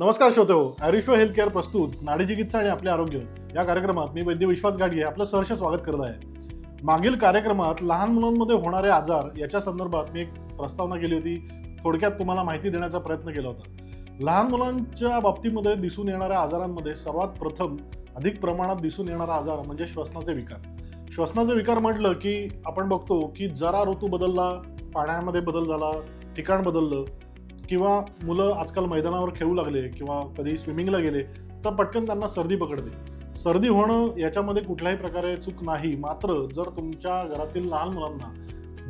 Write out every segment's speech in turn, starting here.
नमस्कार श्रोते हो ॲरिश्व हेल्थ केअर प्रस्तुत नाडी चिकित्सा आणि आपले आरोग्य. या कार्यक्रमात मी वैद्य विश्वास गाडगे आपलं सहर्ष स्वागत करत आहे. मागील कार्यक्रमात लहान मुलांमध्ये होणारे आजार याच्या संदर्भात मी एक प्रस्तावना केली होती. थोडक्यात तुम्हाला माहिती देण्याचा प्रयत्न केला होता. लहान मुलांच्या बाबतीमध्ये दिसून येणाऱ्या आजारांमध्ये सर्वात प्रथम अधिक प्रमाणात दिसून येणारा आजार म्हणजे श्वसनाचे विकार. श्वसनाचे विकार म्हटलं की आपण बघतो की जरा ऋतू बदलला पाण्यामध्ये बदल झाला ठिकाण बदललं किंवा मुलं आजकाल मैदानावर खेळू लागले किंवा कधी स्विमिंगला गेले तर पटकन त्यांना सर्दी पकडते. सर्दी होणं याच्यामध्ये कुठल्याही प्रकारे चूक नाही. मात्र जर तुमच्या घरातील लहान मुलांना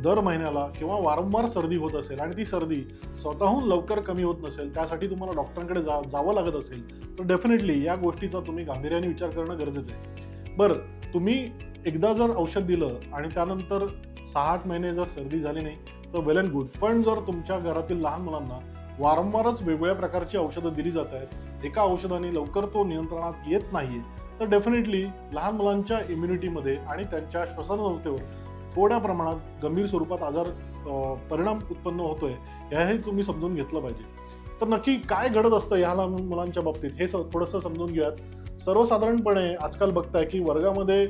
दर महिन्याला किंवा वारंवार सर्दी होत असेल आणि ती सर्दी स्वतःहून लवकर कमी होत नसेल त्यासाठी तुम्हाला डॉक्टरांकडे जा जावं लागत असेल तर डेफिनेटली या गोष्टीचा तुम्ही गांभीर्याने विचार करणं गरजेचं आहे. बरं तुम्ही एकदा जर औषध दिलं आणि त्यानंतर सहा आठ महिने जर सर्दी झाली नाही तर वेल अँड गुड पण जर तुमच्या घरातील लहान मुलांना वारंवारच वेगवेगळ्या प्रकारची औषधं दिली जात आहेत एका औषधाने लवकर तो नियंत्रणात येत नाहीये तर डेफिनेटली लहान मुलांच्या इम्युनिटीमध्ये आणि त्यांच्या श्वसनव्यवस्थेवर थोड्या प्रमाणात गंभीर स्वरूपात आजार परिणाम उत्पन्न होतोय हे तुम्ही समजून घेतलं पाहिजे. तर नक्की काय घडत असतं या लहान मुलांच्या बाबतीत हे स- थोडंसं समजून घेऊयात. सर्वसाधारणपणे आजकाल बघताय की वर्गामध्ये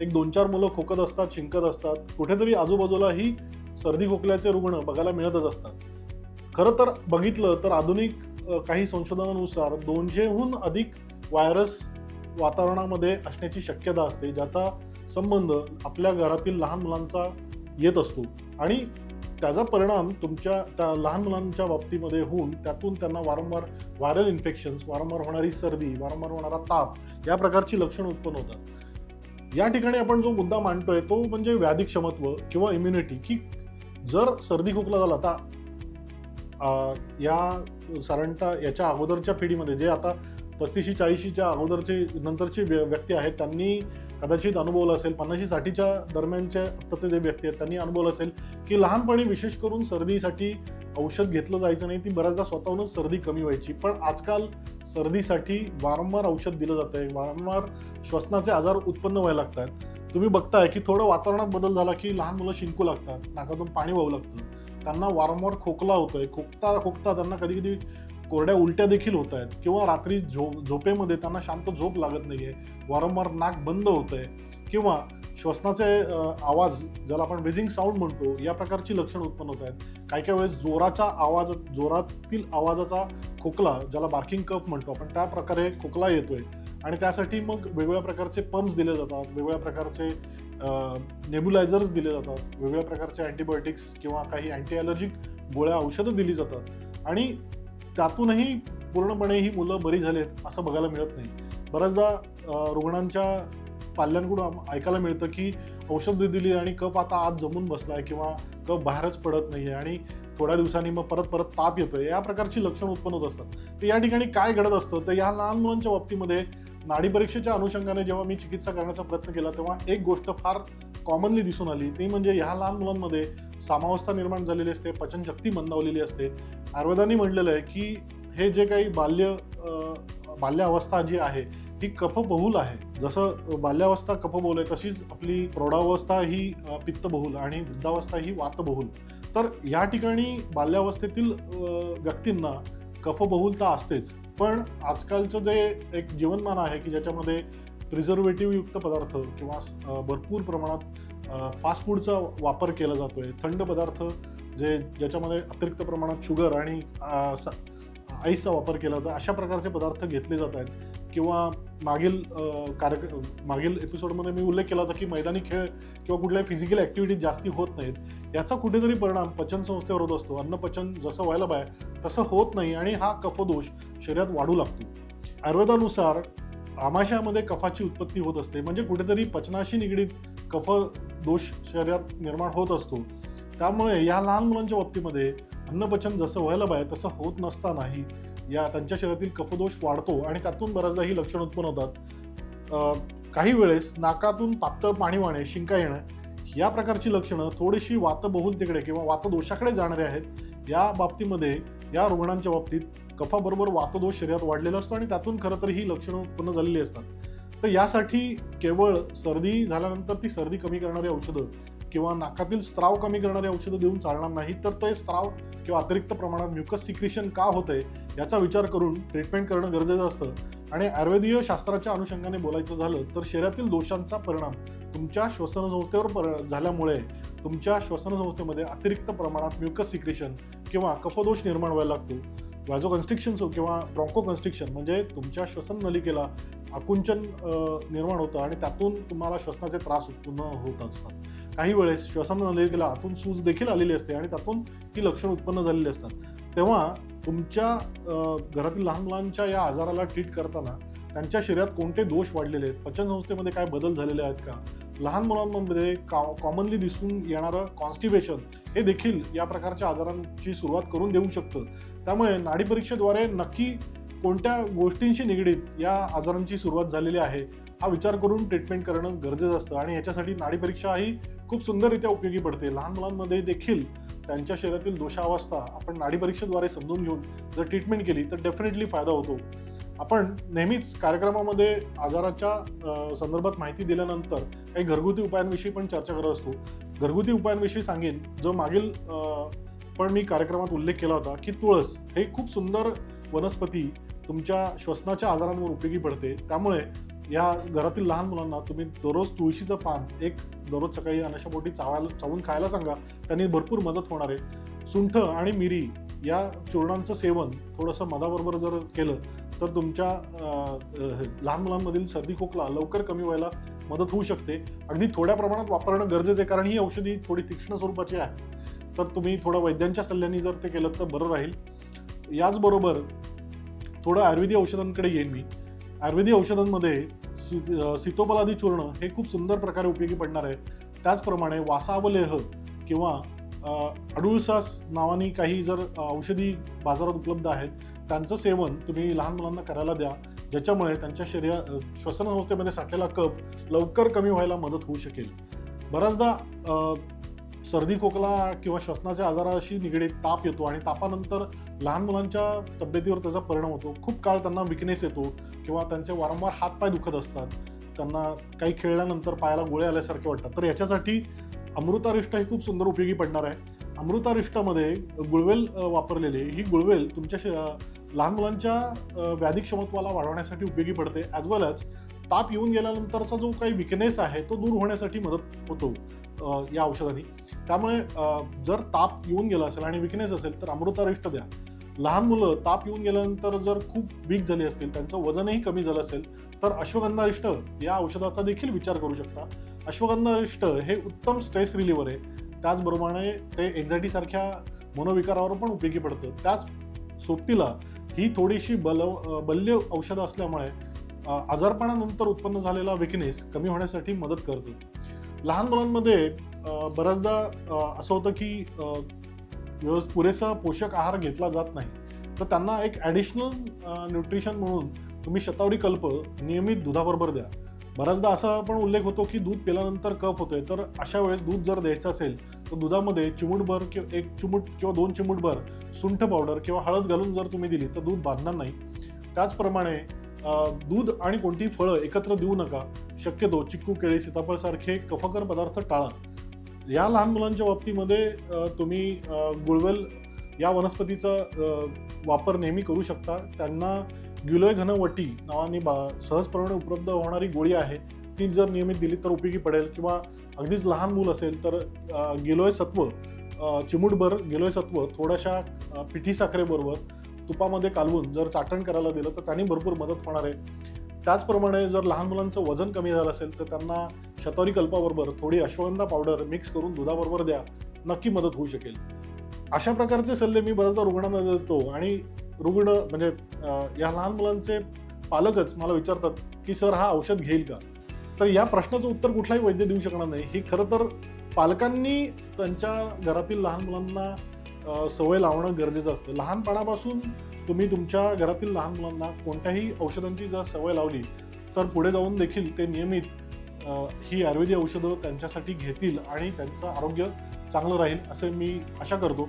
एक दोन चार मुलं खोकत असतात शिंकत असतात कुठेतरी आजूबाजूला ही सर्दी खोकल्याचे रुग्ण बघायला मिळतच असतात. खरं तर बघितलं तर आधुनिक काही संशोधनानुसार दोनशेहून अधिक व्हायरस वातावरणामध्ये असण्याची शक्यता असते ज्याचा संबंध आपल्या घरातील लहान मुलांचा येत असतो. आणि त्याचा परिणाम तुमच्या त्या लहान मुलांच्या बाबतीमध्ये होऊन त्यातून त्यांना वारंवार व्हायरल इन्फेक्शन्स वारंवार होणारी सर्दी वारंवार होणारा ताप या प्रकारची लक्षणं उत्पन्न होतात. या ठिकाणी आपण जो मुद्दा मांडतोय तो म्हणजे व्याधिक्षमत्व किंवा इम्युनिटी की जर सर्दी खोकला झाला तर या साधारणतः याच्या अगोदरच्या पिढीमध्ये जे आता पस्तीसशे चाळीशीच्या अगोदरचे नंतरचे व्य- व्यक्ती आहेत त्यांनी कदाचित अनुभवलं असेल पन्नाशी साठीच्या दरम्यानच्या आत्ताचे जे व्यक्ती आहेत त्यांनी अनुभवलं असेल की लहानपणी विशेष करून सर्दीसाठी औषध घेतलं जायचं नाही ती बऱ्याचदा स्वतःहूनच सर्दी कमी व्हायची. पण आजकाल सर्दीसाठी वारंवार औषध दिलं जातं आहे वारंवार श्वसनाचे आजार उत्पन्न व्हायला लागतात तुम्ही बघताय की थोडं वातावरणात बदल झाला की लहान मुलं शिंकू लागतात नाकातून पाणी वाहू लागतं. त्यांना वारंवार खोकला होतोय खोकता खोकता त्यांना कधी कधी कोरड्या उलट्या देखील होत आहेत. किंवा रात्री झो झोपेमध्ये त्यांना शांत झोप लागत नाही आहे वारंवार नाक बंद होत आहे किंवा श्वसनाचे आवाज ज्याला आपण वेझिंग साऊंड म्हणतो या प्रकारची लक्षणं उत्पन्न होत आहेत. काही काही वेळेस जोराचा आवाज जोरातील आवाजाचा खोकला ज्याला बार्किंग कफ म्हणतो आपण त्या प्रकारे खोकला येतोय. आणि त्यासाठी मग वेगवेगळ्या प्रकारचे पंप्स दिले जातात वेगवेगळ्या प्रकारचे नेब्युलायझर्स दिले जातात वेगवेगळ्या प्रकारचे अँटीबायोटिक्स किंवा काही अँटी ॲलर्जिक गोळ्या औषधं दिली जातात. आणि त्यातूनही पूर्णपणे ही मुलं बरी झालेत असं बघायला मिळत नाही. बऱ्याचदा रुग्णांच्या पाल्यांकडून ऐकायला मिळतं की औषधं दिली आणि कप आता आत जमून बसला आहे किंवा कप बाहेरच पडत नाही आहे आणि थोड्या दिवसांनी मग परत परत ताप येतोय. या प्रकारची लक्षणं उत्पन्न होत असतात. तर या ठिकाणी काय घडत असतं? तर या लहान मुलांच्या बाबतीमध्ये नाडी परीक्षेच्या अनुषंगाने जेव्हा मी चिकित्सा करण्याचा प्रयत्न केला तेव्हा एक गोष्ट फार कॉमनली दिसून आली. ती म्हणजे ह्या लहान मुलांमध्ये सामावस्था निर्माण झालेली असते पचनशक्ती मंदावलेली असते. आयुर्वेदाने म्हटलेलं आहे की हे जे काही बाल्य बाल्यावस्था जी आहे ही कफबहुल आहे. जसं बाल्यावस्था कफबहुल आहे तशीच आपली प्रौढावस्था ही पित्तबहुल आणि वृद्धावस्था ही वातबहुल. तर या ठिकाणी बाल्यावस्थेतील व्यक्तींना कफबहुलता असतेच. पण आजकालचं जे एक जीवनमान आहे की ज्याच्यामध्ये प्रिझर्वेटिव्ह युक्त पदार्थ किंवा भरपूर प्रमाणात फास्ट फूडचा वापर केला जातोय. थंड पदार्थ जे ज्याच्यामध्ये अतिरिक्त प्रमाणात शुगर आणि स- आईसचा वापर केला जातो अशा प्रकारचे पदार्थ घेतले जात आहेत. किंवा मागील कार्य मागील एपिसोडमध्ये मी उल्लेख केला होता की मैदानी खेळ किंवा कुठल्या फिजिकल ॲक्टिव्हिटी जास्ती होत नाहीत. याचा कुठेतरी परिणाम पचन संस्थेवर होत असतो अन्नपचन जसं व्हायला पाहिजे तसं होत नाही आणि हा कफदोष शरीरात वाढू लागतो. आयुर्वेदानुसार आमाशयामध्ये कफाची उत्पत्ती होत असते. म्हणजे कुठेतरी पचनाशी निगडीत कफ दोष शरीरात निर्माण होत असतो. त्यामुळे या लहान मुलांच्या बाबतीमध्ये अन्नपचन जसं व्हायला पाहिजे तसं होत नसतानाही या त्यांच्या शरीरातील कफदोष वाढतो आणि त्यातून बऱ्याचदा ही लक्षणं उत्पन्न होतात. काही वेळेस नाकातून पातळ पाणी वाहणे शिंका येणं या प्रकारची लक्षणं थोडीशी वातबहुलतेकडे किंवा वातदोषाकडे जाणारे आहेत. या बाबतीमध्ये या रुग्णांच्या बाबतीत कफाबरोबर वातदोष शरीरात वाढलेला असतो आणि त्यातून खरं तर ही लक्षणं उत्पन्न झालेली असतात. तर यासाठी केवळ सर्दी झाल्यानंतर ती सर्दी कमी करणारी औषधं किंवा नाकातील स्त्राव कमी करणारी औषधं देऊन चालणार नाही तर ते स्त्राव किंवा अतिरिक्त प्रमाणात म्युकस सिक्रेशन का होतंय याचा विचार करून ट्रीटमेंट करणं गरजेचं असतं. आणि आयुर्वेदीय शास्त्राच्या अनुषंगाने बोलायचं झालं तर शरीरातील दोषांचा परिणाम तुमच्या श्वसनसंस्थेवर पर झाल्यामुळे तुमच्या श्वसनसंस्थेमध्ये अतिरिक्त प्रमाणात म्युकस सिक्रेशन किंवा कफदोष निर्माण व्हायला लागतो. व्हॅझो कन्स्ट्रिक्शन किंवा ब्रॉन्को कन्स्ट्रिक्शन म्हणजे तुमच्या श्वसन नलिकेला आकुंचन निर्माण होतं आणि त्यातून तुम्हाला श्वसनाचे त्रास उत्पन्न होत असतात. काही वेळेस श्वसन आतून सूज देखील आलेली असते आणि त्यातून ही लक्षणं उत्पन्न झालेली असतात. तेव्हा तुमच्या घरातील लहान मुलांच्या या आजाराला ट्रीट करताना त्यांच्या शरीरात कोणते दोष वाढलेले आहेत? पचनसंस्थेमध्ये काय बदल झालेले आहेत का? लहान मुलांमध्ये का कॉमनली दिसून येणारं कॉन्स्टिबेशन हे देखील या प्रकारच्या आजारांची सुरुवात करून देऊ शकतं. त्यामुळे नाडी परीक्षेद्वारे नक्की कोणत्या गोष्टींशी निगडीत या आजारांची सुरुवात झालेली आहे हा विचार करून ट्रीटमेंट करणं गरजेचं असतं आणि याच्यासाठी नाडी परीक्षा ही खूप सुंदररित्या उपयोगी पडते. लहान मुलांमध्ये देखील त्यांच्या शरीरातील दोषावस्था आपण नाडी परीक्षेद्वारे समजून घेऊन जर ट्रीटमेंट केली तर डेफिनेटली फायदा होतो. आपण नेहमीच कार्यक्रमामध्ये आजाराच्या संदर्भात माहिती दिल्यानंतर काही घरगुती उपायांविषयी पण चर्चा करत असतो. घरगुती उपायांविषयी सांगेन जो मागील पण मी कार्यक्रमात उल्लेख केला होता की तुळस हे खूप सुंदर वनस्पती तुमच्या श्वसनाच्या आजारांवर उपयोगी पडते. त्यामुळे या घरातील लहान मुलांना तुम्ही दररोज तुळशीचं पान एक दररोज सकाळी अनाशापोटी चावायला चावून खायला सांगा. त्यांनी भरपूर मदत होणार आहे. सुंठ आणि मिरी या चूर्णांचं सेवन थोडंसं मधाबरोबर जर केलं तर तुमच्या लहान मुलांमधील सर्दी खोकला लवकर कमी व्हायला मदत होऊ शकते. अगदी थोड्या प्रमाणात वापरणं गरजेचं आहे कारण ही औषधी थोडी तीक्ष्ण स्वरूपाची आहे. तर तुम्ही थोडं वैद्यांच्या सल्ल्याने जर ते केलं तर बरं राहील. याचबरोबर थोडं आयुर्वेदी औषधांकडे येईन मी. आयुर्वेदी औषधांमध्ये सीतोबलादी चूर्ण हे खूप सुंदर प्रकारे उपयोगी पडणार आहे. त्याचप्रमाणे वासावलेह किंवा अडुळसास नावाने काही जर औषधी बाजारात उपलब्ध आहेत त्यांचं सेवन तुम्ही लहान मुलांना करायला द्या ज्याच्यामुळे त्यांच्या शरीरा श्वसन संस्थेमध्ये साठलेला कप लवकर कमी व्हायला मदत होऊ शकेल. बऱ्याचदा सर्दी खोकला किंवा श्वसनाच्या आजाराशी निगडीत ताप येतो आणि तापानंतर लहान मुलांच्या तब्येतीवर त्याचा परिणाम होतो. खूप काळ त्यांना विकनेस येतो किंवा त्यांचे वारंवार हातपाय दुखत असतात. त्यांना काही खेळल्यानंतर पायाला गोळे आल्यासारखे वाटतात. तर याच्यासाठी अमृतारिष्ट हे खूप सुंदर उपयोगी पडणार आहे. अमृतारिष्टामध्ये गुळवेल वापरलेले ही गुळवेल तुमच्या श- लहान मुलांच्या व्याधिक क्षमत्वाला वाढवण्यासाठी उपयोगी पडते ॲज वेल ॲज ताप येऊन गेल्यानंतरचा जो काही विकनेस आहे तो दूर होण्यासाठी मदत होतो या औषधांनी. त्यामुळे जर ताप येऊन गेला असेल आणि विकनेस असेल तर अमृतारिष्ट द्या. लहान मुलं ताप येऊन गेल्यानंतर जर खूप वीक झाली असतील त्यांचं वजनही कमी झालं असेल तर अश्वगंधारिष्ट या औषधाचा देखील विचार करू शकता. अश्वगंधारिष्ट हे उत्तम स्ट्रेस रिलीवर आहे. त्याचप्रमाणे ते एन्झायटीसारख्या मनोविकारावर पण उपयोगी पडतं. त्याच सोबतीला ही थोडीशी बल बल्य औषधं असल्यामुळे आजारपणानंतर उत्पन्न झालेला विकनेस कमी होण्यासाठी मदत करते. लहान मुलांमध्ये बऱ्याचदा असं होतं की व्यवस्थित पुरेसा पोषक आहार घेतला जात नाही. तर त्यांना एक ॲडिशनल न्यूट्रिशन म्हणून तुम्ही शतावरी कल्प नियमित दुधाबरोबर द्या. बऱ्याचदा असा पण उल्लेख होतो की दूध पिल्यानंतर कफ होतोय. तर अशा वेळेस दूध जर द्यायचं असेल तर दुधामध्ये चिमूटभर किंवा एक चिमूट किंवा दोन चिमूटभर सुंठ पावडर किंवा हळद घालून जर तुम्ही दिली तर दूध बांधणार नाही. त्याचप्रमाणे दूध आणि कोणतीही फळं एकत्र देऊ नका. शक्यतो चिक्कू केळी सीताफळ सारखे कफकर पदार्थ टाळा. या लहान मुलांच्या बाबतीमध्ये तुम्ही गुळवेल या वनस्पतीचा वापर नेहमी करू शकता. त्यांना ग्युलोय घनवटी नावाने बा सहजप्रमाणे उपलब्ध होणारी गोळी आहे. ती जर नियमित दिली तर उपयोगी पडेल किंवा अगदीच लहान मूल असेल तर गिलोय सत्व चिमुटभर चिमूटभर गिलोय सत्व थोड्याशा पिठी साखरेबरोबर तुपामध्ये कालवून जर चाटण करायला दिलं तर त्यांनी भरपूर मदत होणार आहे. त्याचप्रमाणे जर लहान मुलांचं वजन कमी झालं असेल तर त्यांना शतावरी कल्पाबरोबर थोडी अश्वगंधा पावडर मिक्स करून दुधाबरोबर द्या नक्की मदत होऊ शकेल. अशा प्रकारचे सल्ले मी बऱ्याचदा रुग्णांना देतो आणि रुग्ण म्हणजे या लहान मुलांचे पालकच मला विचारतात की सर हा औषध घेईल का? तर या प्रश्नाचं उत्तर कुठलाही वैद्य देऊ शकणार नाही. ही खरं तर पालकांनी त्यांच्या घरातील लहान मुलांना सवय लावणं गरजेचं असतं. लहानपणापासून तुम्ही तुमच्या घरातील लहान मुलांना कोणत्याही औषधांची जर सवय लावली तर पुढे जाऊन देखील ते नियमित ही आयुर्वेदिक औषधं त्यांच्यासाठी घेतील आणि त्यांचं आरोग्य चांगलं राहील असे मी आशा करतो.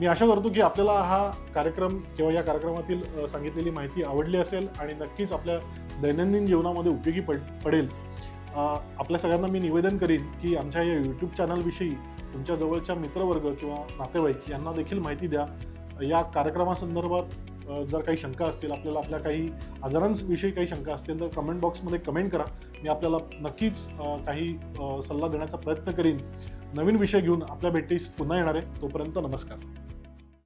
मी आशा करतो की आपल्याला हा कार्यक्रम किंवा या कार्यक्रमातील सांगितलेली माहिती आवडली असेल आणि नक्कीच आपल्या दैनंदिन जीवनामध्ये उपयोगी पड पडेल. आपल्या सगळ्यांना मी निवेदन करीन की आमच्या या यूट्यूब चॅनलविषयी तुमच्या जवळच्या मित्रवर्ग किंवा नातेवाईक यांना देखील माहिती द्या. या कार्यक्रमासंदर्भात जर काही शंका असतील आपल्याला आपल्या काही आजारांविषयी काही शंका असतील तर कमेंट बॉक्समध्ये कमेंट करा. मी आपल्याला नक्कीच काही सल्ला देण्याचा प्रयत्न करीन. नवीन विषय घेऊन आपल्या भेटीस पुन्हा येणार आहे. तोपर्यंत नमस्कार.